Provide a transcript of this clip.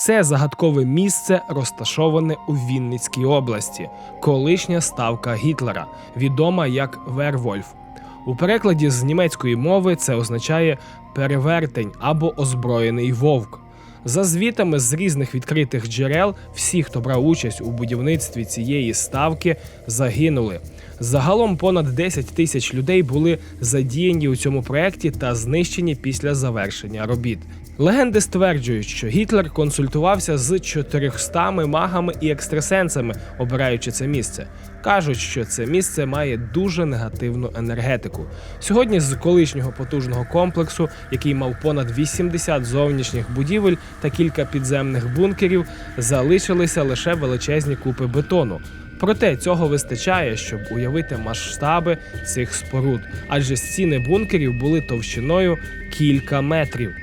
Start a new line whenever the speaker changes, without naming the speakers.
Це загадкове місце розташоване у Вінницькій області, колишня ставка Гітлера, відома як Вервольф. У перекладі з німецької мови це означає перевертень або озброєний вовк. За звітами з різних відкритих джерел, всі, хто брав участь у будівництві цієї ставки, загинули. Загалом понад 10 тисяч людей були задіяні у цьому проєкті та знищені після завершення робіт. Легенди стверджують, що Гітлер консультувався з 400 магами і екстрасенсами, обираючи це місце. Кажуть, що це місце має дуже негативну енергетику. Сьогодні з колишнього потужного комплексу, який мав понад 80 зовнішніх будівель та кілька підземних бункерів, залишилися лише величезні купи бетону. Проте цього вистачає, щоб уявити масштаби цих споруд, адже стіни бункерів були товщиною кілька метрів.